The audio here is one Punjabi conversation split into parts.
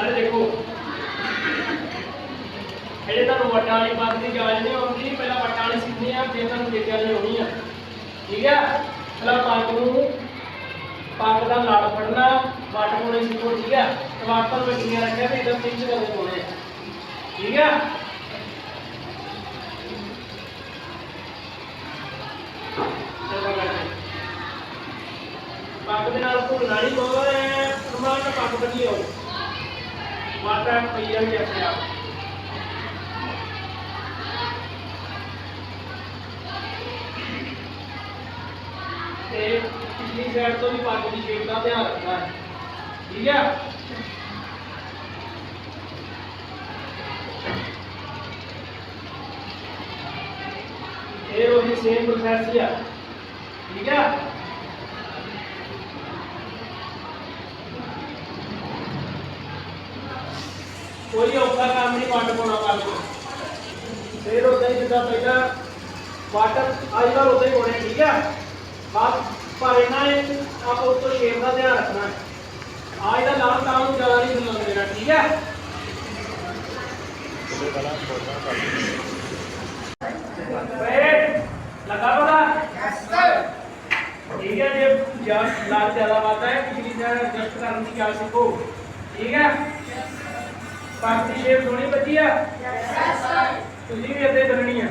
ਸਾਰੇ ਦੇਖੋ। ਇਹਦੇ ਤੁਹਾਨੂੰ ਵੱਟਾਂ ਵਾਲੀ ਪੱਗ ਦੀ ਜਾਂਚ ਨਹੀਂ ਆਉਂਦੀ, ਪਹਿਲਾਂ ਵੱਟਾਂ ਵਾਲੀ ਸਿੱਖਣੀ ਆ, ਫਿਰ ਤੁਹਾਨੂੰ ਦੇਖਿਆ ਨਹੀਂ ਹੋਣੀ ਆ। ਠੀਕ ਆ? ਪਹਿਲਾਂ ਪੱਗ ਨੂੰ, ਪੱਗ ਦਾ ਲੜ ਫੜਨਾ, ਵੱਟ ਕੋਲੇ ਸਿੱਖੋ ਠੀਕ ਆ? ਵੱਟ ਤੋਂ ਵੱਟੀਆਂ ਰੱਖਿਆ ਤੇ ਇਧਰ ਪਿੰਚ ਕਰਦੇ ਕੋਲੇ ਠੀਕ ਆ? ਪੱਗ ਦੇ ਨਾਲ ਭੁੱਲਣਾ ਨਹੀਂ, ਬਹੁਤ ਹੈ। ਪ੍ਰਮਾਣ ਪੱਗ ਬਣੀ ਹੋਵੇ माता मैया कैसे आप। पिछली तो भी पग की शेप का ध्यान रखना है। ठीक है? फिर वही सेम ठीक है? ਕੋਈ ਔਖਾ ਕੰਮ ਨਹੀਂ ਵੰਡ ਪਾਉਣਾ ਨੂੰ ਫਿਰ ਉਦਾਂ ਹੀ ਜਿੱਦਾਂ ਪਹਿਲਾਂ ਵਾਟਰ ਅੱਜ ਕੱਲ੍ਹ ਉਦਾਂ ਹੀ ਹੋਣੇ ਠੀਕ ਹੈ? ਬਸ ਪਰ ਇਹਨਾਂ ਨੇ ਆਪਾਂ ਉੱਤੋਂ ਸ਼ੇਪ ਦਾ ਧਿਆਨ ਰੱਖਣਾ ਹੈ। ਆਜ ਦਾ ਲਾਲ ਕੰਮ ਨੂੰ ਜ਼ਿਆਦਾ ਨਹੀਂ ਸੁਣਨ ਦੇਣਾ ਠੀਕ ਹੈ? ਵੇਟ ਲਗਾ ਪਤਾ? ਠੀਕ ਹੈ ਜੇ ਜਾਂ ਲਾਲ ਜ਼ਿਆਦਾ ਵਾਦਾ ਹੈ ਪਿਛਲੀ ਸਾਈਡ ਐਡਜਸਟ ਕਰਨ ਦੀ ਗੱਲ ਸਿੱਖੋ ਠੀਕ ਹੈ ਪੱਗ ਦੀ ਸ਼ੇਪ ਸੋਹਣੀ ਬੱਜੀ ਆ ਤੁਸੀਂ ਵੀ ਇੱਥੇ ਕਰਨੀ ਆ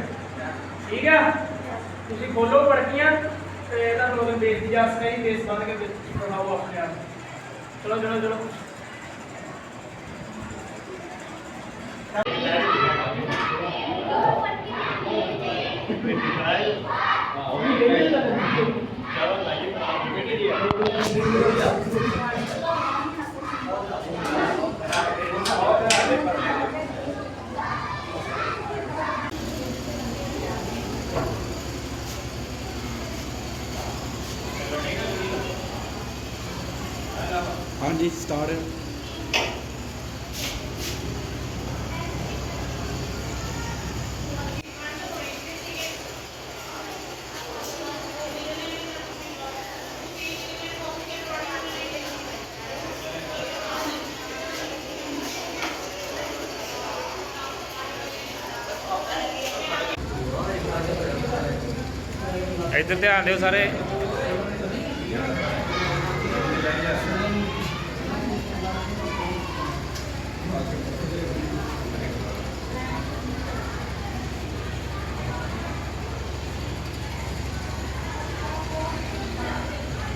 ਠੀਕ ਆ ਤੁਸੀਂ ਖੋਲੋ ਪੜਕੀਆਂ ਤੇ ਇਹਦਾ ਤੁਹਾਨੂੰ ਬੇਸ ਦੀ ਜਾ ਸਕਾਈ ਬੇਸ ਬੰਦ ਕੇ ਵਿੱਚ ਬਣਾਓ ਆਪਣੇ ਆਪ ਚਲੋ ਚਲੋ ਚਲੋ ਹਾਂਜੀ ਸਟਾਰਟ ਇੱਧਰ ਧਿਆਨ ਦਿਓ ਸਾਰੇ।